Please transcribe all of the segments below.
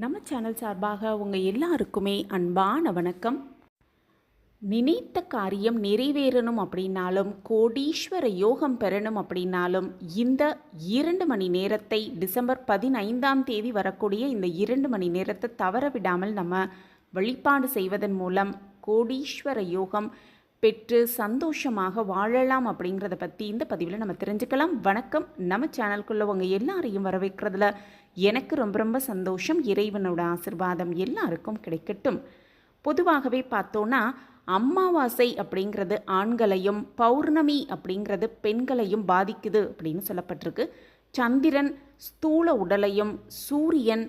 நம்ம சேனல் சார்பாக உங்கள் எல்லாருக்குமே அன்பான வணக்கம். நினைத்த காரியம் நிறைவேறணும் அப்படின்னாலும் கோடீஸ்வர யோகம் பெறணும் அப்படின்னாலும் இந்த இரண்டு மணி நேரத்தை டிசம்பர் பதினைந்தாம் தேதி வரக்கூடிய இந்த இரண்டு மணி நேரத்தை தவற விடாமல் நம்ம வழிபாடு செய்வதன் மூலம் கோடீஸ்வர யோகம் பெற்று சந்தோஷமாக வாழலாம் அப்படிங்கிறத பற்றி இந்த பதிவில் நம்ம தெரிஞ்சுக்கலாம். வணக்கம். நம்ம சேனலுக்குள்ள உங்கள் எல்லாரையும் வரவேற்கிறதுல எனக்கு ரொம்ப ரொம்ப சந்தோஷம். இறைவனோட ஆசிர்வாதம் எல்லாருக்கும் கிடைக்கட்டும். பொதுவாகவே பார்த்தோன்னா அமாவாசை அப்படிங்கிறது ஆண்களையும் பௌர்ணமி அப்படிங்கிறது பெண்களையும் பாதிக்குது அப்படின்னு சொல்லப்பட்டிருக்கு. சந்திரன் ஸ்தூல உடலையும் சூரியன்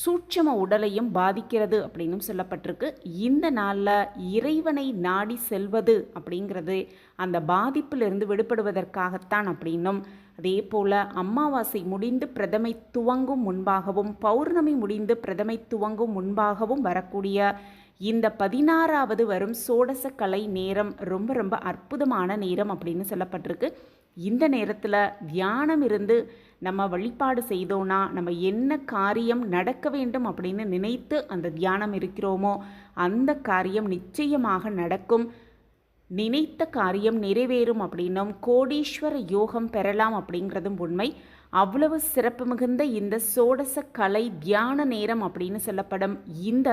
சூட்சம உடலையும் பாதிக்கிறது அப்படின்னும் சொல்லப்பட்டிருக்கு. இந்த நாளில் இறைவனை நாடி செல்வது அப்படிங்கிறது அந்த பாதிப்பிலிருந்து விடுபடுவதற்காகத்தான் அப்படின்னும். அதே போல் அமாவாசை முடிந்து பிரதமை துவங்கும் முன்பாகவும் பௌர்ணமி முடிந்து பிரதமை துவங்கும் முன்பாகவும் வரக்கூடிய இந்த பதினாறாவது வரும் சோடச கலை நேரம் ரொம்ப ரொம்ப அற்புதமான நேரம் அப்படின்னு சொல்லப்பட்டிருக்கு. இந்த நேரத்தில் தியானம் இருந்து நம்ம வழிபாடு செய்தோன்னா நம்ம என்ன காரியம் நடக்க வேண்டும் அப்படின்னு நினைத்து அந்த தியானம் இருக்கிறோமோ அந்த காரியம் நிச்சயமாக நடக்கும். நினைத்த காரியம் நிறைவேறும் அப்படின்னும் கோடீஸ்வர யோகம் பெறலாம் அப்படிங்கிறதும் உண்மை. அவ்வளவு சிறப்பு மிகுந்த இந்த சோடச கலை தியான நேரம் அப்படின்னு சொல்லப்படும் இந்த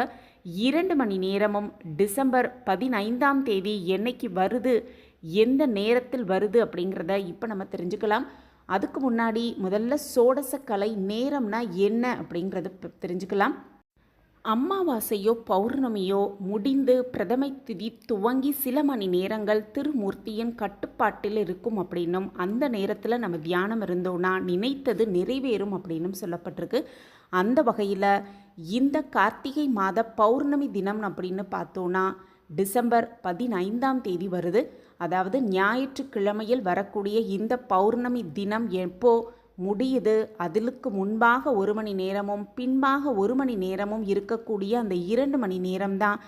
இரண்டு மணி நேரமும் டிசம்பர் பதினைந்தாம் தேதி என்னைக்கு வருது எந்த நேரத்தில் வருது அப்படிங்கிறத இப்போ நம்ம தெரிஞ்சுக்கலாம். அதுக்கு முன்னாடி முதல்ல சோடச கலை நேரம்னா என்ன அப்படிங்கிறத தெரிஞ்சுக்கலாம். அமாவாசையோ பௌர்ணமியோ முடிந்து பிரதமை திதி துவங்கி சில மணி நேரங்கள் திருமூர்த்தியின் கட்டுப்பாட்டில் இருக்கும் அப்படின்னும் அந்த நேரத்தில் நம்ம தியானம் இருந்தோன்னா நினைத்தது நிறைவேறும் அப்படின்னும் சொல்லப்பட்டிருக்கு. அந்த வகையில் இந்த கார்த்திகை மாத பௌர்ணமி தினம் அப்படின்னு பார்த்தோன்னா டிசம்பர் பதினைந்தாம் தேதி வருது. அதாவது ஞாயிற்றுக்கிழமையில் வரக்கூடிய இந்த பௌர்ணமி தினம் எப்போ முடியுது? அதிலுக்கு முன்பாக ஒரு மணி நேரமும் பின்பாக ஒரு மணி நேரமும் இருக்கக்கூடிய அந்த இரண்டு மணி நேரம்தான்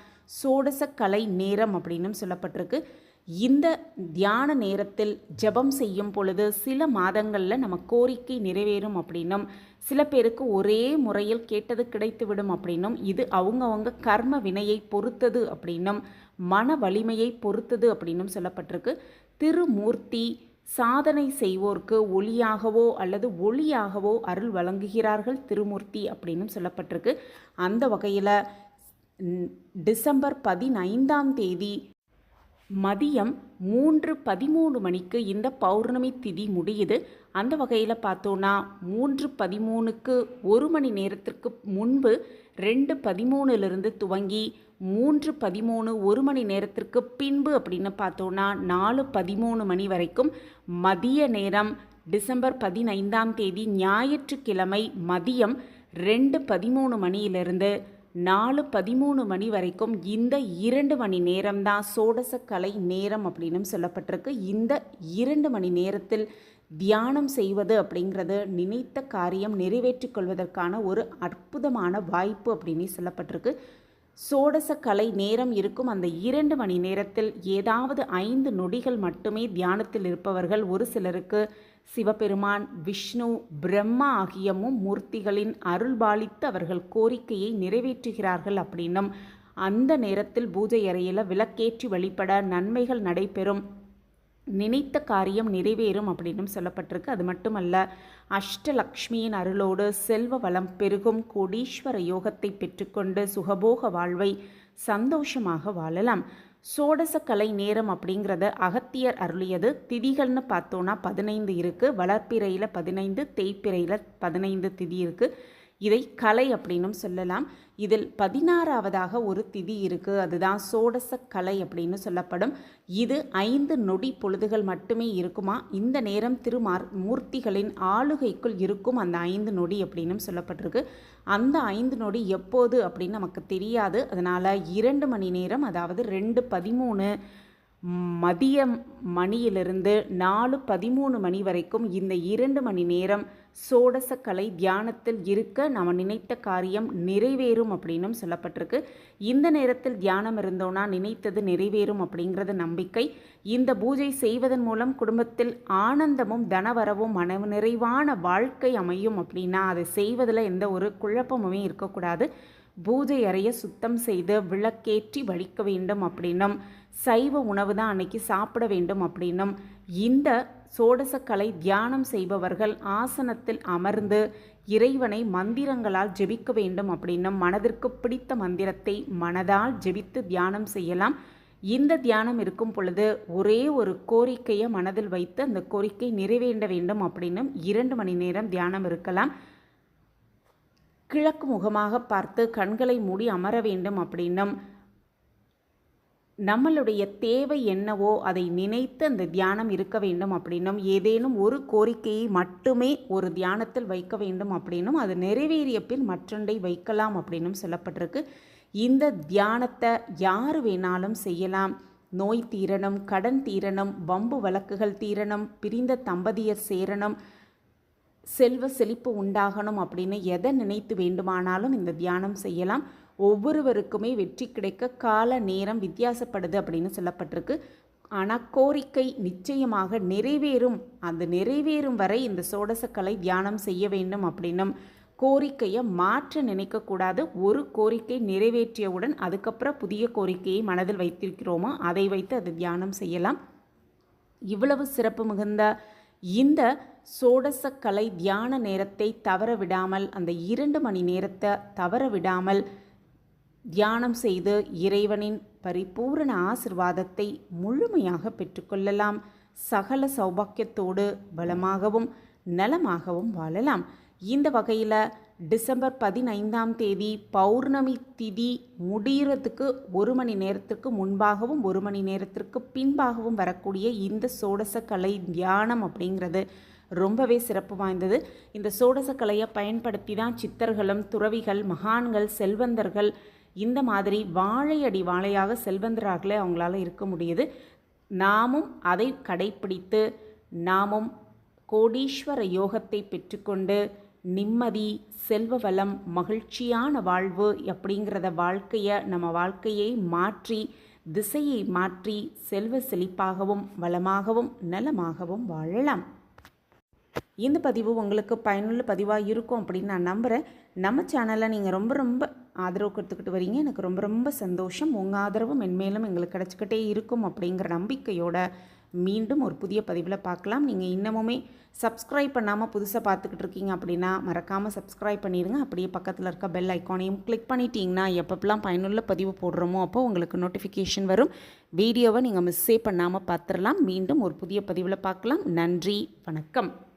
சோடசக்கலை கலை நேரம் அப்படின்னும் சொல்லப்பட்டிருக்கு. இந்த தியான நேரத்தில் ஜெபம் செய்யும் பொழுது சில மாதங்களில் நம்ம கோரிக்கை நிறைவேறும் அப்படின்னும் சில பேருக்கு ஒரே முறையில் கேட்டது கிடைத்துவிடும் அப்படின்னும் இது அவங்கவுங்க கர்ம வினையை பொறுத்தது அப்படின்னும் மன வலிமையை பொறுத்தது அப்படின்னும் சொல்லப்பட்டிருக்கு. திருமூர்த்தி சாதனை செய்வோர்க்கு ஒளியாகவோ அல்லது ஒளியாகவோ அருள் வழங்குகிறார்கள் திருமூர்த்தி அப்படின்னும் சொல்லப்பட்டிருக்கு. அந்த வகையில் டிசம்பர் பதினைந்தாம் தேதி மதியம் மூன்று பதிமூணு மணிக்கு இந்த பௌர்ணமி திதி முடியுது. அந்த வகையில் பார்த்தோன்னா மூன்று பதிமூணுக்கு ஒரு மணி நேரத்திற்கு முன்பு ரெண்டு பதிமூணுலேருந்து துவங்கி மூன்று பதிமூணு ஒரு மணி நேரத்திற்கு பின்பு அப்படின்னு பார்த்தோன்னா நாலு பதிமூணு மணி வரைக்கும் மதிய நேரம் டிசம்பர் பதினைந்தாம் தேதி ஞாயிற்றுக்கிழமை மதியம் ரெண்டு பதிமூணு மணியிலிருந்து நாலு பதிமூணு மணி வரைக்கும் இந்த இரண்டு மணி நேரம்தான் சோடச கலை நேரம் அப்படின்னும் சொல்லப்பட்டிருக்கு. இந்த இரண்டு மணி நேரத்தில் தியானம் செய்வது அப்படிங்கிறது நினைத்த காரியம் நிறைவேற்றிக் கொள்வதற்கான ஒரு அற்புதமான வாய்ப்பு அப்படின்னு சொல்லப்பட்டிருக்கு. சோடச கலை நேரம் இருக்கும் அந்த இரண்டு மணி நேரத்தில் ஏதாவது ஐந்து நொடிகள் மட்டுமே தியானத்தில் இருப்பவர்கள் ஒரு சிலருக்கு சிவபெருமான் விஷ்ணு பிரம்மா ஆகிய மும்மூர்த்திகளின் அருள்பாலித்து அவர்கள் கோரிக்கையை நிறைவேற்றுகிறார்கள் அப்படின்னும் அந்த நேரத்தில் பூஜை அறையில் விளக்கேற்றி வழிபட நன்மைகள் நடைபெறும் நினைத்த காரியம் நிறைவேறும் அப்படின்னும் சொல்லப்பட்டிருக்கு. அது மட்டுமல்ல அஷ்டலக்ஷ்மியின் அருளோடு செல்வ வளம் பெருகும் கோடீஸ்வர யோகத்தை பெற்றுக்கொண்டு சுகபோக வாழ்வை சந்தோஷமாக வாழலாம். சோடச கலை நேரம் அப்படிங்கிறத அகத்தியர் அருளியது. திதிகள்னு பார்த்தோன்னா பதினைந்து இருக்குது வளர்ப்பிறையில் பதினைந்து தேய்ப்பிறையில் பதினைந்து திதி இருக்குது இதை கலை அப்படின்னும் சொல்லலாம். இதில் பதினாறாவதாக ஒரு திதி இருக்குது அதுதான் சோடச கலை அப்படின்னு சொல்லப்படும். இது ஐந்து நொடி பொழுதுகள் மட்டுமே இருக்குமா? இந்த நேரம் திருமார் மூர்த்திகளின் ஆளுகைக்குள் இருக்கும் அந்த ஐந்து நொடி அப்படின்னும் சொல்லப்பட்டிருக்கு. அந்த ஐந்து நொடி எப்போது அப்படின்னு நமக்கு தெரியாது. அதனால் இரண்டு மணி நேரம் அதாவது ரெண்டு பதிமூணு மதிய மணியிலிருந்து நாலு பதிமூணு மணி வரைக்கும் இந்த இரண்டு மணி நேரம் சோடசக்கலை தியானத்தில் இருக்க நம்ம நினைத்த காரியம் நிறைவேறும் அப்படின்னும் சொல்லப்பட்டிருக்கு. இந்த நேரத்தில் தியானம் இருந்தோன்னா நினைத்தது நிறைவேறும் அப்படிங்கிறது நம்பிக்கை. இந்த பூஜை செய்வதன் மூலம் குடும்பத்தில் ஆனந்தமும் தனவரவும் மன நிறைவான வாழ்க்கை அமையும் அப்படின்னா அதை செய்வதில் எந்த ஒரு குழப்பமுமே இருக்கக்கூடாது. பூஜை அறையை சுத்தம் செய்து விளக்கேற்றி வழிக்க வேண்டும் அப்படின்னும் சைவ உணவு தான் அன்னைக்கு சாப்பிட வேண்டும் அப்படின்னும் இந்த சோடசக்கலை தியானம் செய்பவர்கள் ஆசனத்தில் அமர்ந்து இறைவனை மந்திரங்களால் ஜெபிக்க வேண்டும் அப்படின்னும் மனதிற்கு பிடித்த மந்திரத்தை மனதால் ஜெபித்து தியானம் செய்யலாம். இந்த தியானம் இருக்கும் பொழுது ஒரே ஒரு கோரிக்கையை மனதில் வைத்து அந்த கோரிக்கை நிறைவேண்ட வேண்டும் அப்படின்னும் இரண்டு மணி நேரம் தியானம் இருக்கலாம். கிழக்கு முகமாக பார்த்து கண்களை மூடி அமர வேண்டும் அப்படின்னும். நம்மளுடைய தேவை என்னவோ அதை நினைத்து அந்த தியானம் இருக்க வேண்டும் அப்படின்னும். ஏதேனும் ஒரு கோரிக்கையை மட்டுமே ஒரு தியானத்தில் வைக்க வேண்டும் அப்படின்னும். அது நிறைவேறிய பின் மற்றொன்றை வைக்கலாம் அப்படின்னும் சொல்லப்பட்டிருக்கு. இந்த தியானத்தை யார் வேணாலும் செய்யலாம். நோய் தீரணம் கடன் தீரணம் வம்பு வழக்குகள் தீரணம் பிரிந்த தம்பதியர் சேரணம் செல்வ செழிப்பு உண்டாகணும் அப்படின்னு எதை நினைத்து வேண்டுமானாலும் இந்த தியானம் செய்யலாம். ஒவ்வொருவருக்குமே வெற்றி கிடைக்க கால நேரம் வித்தியாசப்படுது அப்படின்னு சொல்லப்பட்டிருக்கு. ஆனால் கோரிக்கை நிச்சயமாக நிறைவேறும். அந்த நிறைவேறும் வரை இந்த சோடசக்கலை தியானம் செய்ய வேண்டும் அப்படின்னும் கோரிக்கையை மாற்ற நினைக்கக்கூடாது. ஒரு கோரிக்கை நிறைவேற்றியவுடன் அதுக்கப்புறம் புதிய கோரிக்கையை மனதில் வைத்திருக்கிறோமோ அதை வைத்து அது தியானம் செய்யலாம். இவ்வளவு சிறப்பு மிகுந்த இந்த சோடசக்கலை தியான நேரத்தை தவற விடாமல் அந்த இரண்டு மணி நேரத்தை தவற விடாமல் தியானம் செய்து இறைவனின் பரிபூரண ஆசிர்வாதத்தை முழுமையாக பெற்றுக்கொள்ளலாம் சகல சௌபாக்கியத்தோடு பலமாகவும் நலமாகவும் வாழலாம். இந்த வகையில் டிசம்பர் பதினைந்தாம் தேதி பௌர்ணமி திதி முடிகிறதுக்கு ஒரு மணி நேரத்திற்கு முன்பாகவும் ஒரு மணி நேரத்திற்கு பின்பாகவும் வரக்கூடிய இந்த சோடசக்கலை தியானம் அப்படிங்கிறது ரொம்பவே சிறப்பு வாய்ந்தது. இந்த சோடசக்கலையை பயன்படுத்தி தான் சித்தர்களும் துறவிகள் மகான்கள் செல்வந்தர்கள் இந்த மாதிரி வாழையடி வாழையாக செல்வந்தராகலே அவங்களால இருக்க முடியுது. நாமும் அதை கடைப்பிடித்து நாமும் கோடீஸ்வர யோகத்தை பெற்றுக்கொண்டு நிம்மதி செல்வ வளம் மகிழ்ச்சியான வாழ்வு அப்படிங்கிறத வாழ்க்கையை நம்ம வாழ்க்கையை மாற்றி திசையை மாற்றி செல்வ செழிப்பாகவும் வளமாகவும் நலமாகவும் வாழலாம். இந்த பதிவு உங்களுக்கு பயனுள்ள பதிவாக இருக்கும் அப்படின்னு நான் நம்புகிறேன் நம்ம சேனலை நீங்கள் ரொம்ப ரொம்ப ஆதரவு கொடுத்துக்கிட்டு வரீங்க. எனக்கு ரொம்ப ரொம்ப சந்தோஷம். உங்கள் ஆதரவு மென்மேலும் எங்களுக்கு கிடச்சிக்கிட்டே இருக்கும் அப்படிங்கிற நம்பிக்கையோட மீண்டும் ஒரு புதிய பதிவில் பார்க்கலாம். நீங்கள் இன்னமுமே சப்ஸ்கிரைப் பண்ணாமல் புதுசாக பார்த்துக்கிட்டு இருக்கீங்க அப்படின்னா மறக்காமல் சப்ஸ்கிரைப் பண்ணிடுங்க. அப்படியே பக்கத்தில் இருக்க பெல் ஐக்கானையும் கிளிக் பண்ணிட்டீங்கன்னா எப்பப்பெல்லாம் பயனுள்ள பதிவு போடுறோமோ அப்போ உங்களுக்கு நோட்டிஃபிகேஷன் வரும். வீடியோவை நீங்கள் மிஸ்ஸே பண்ணாமல் பார்த்துடலாம். மீண்டும் ஒரு புதிய பதிவில் பார்க்கலாம். நன்றி. வணக்கம்.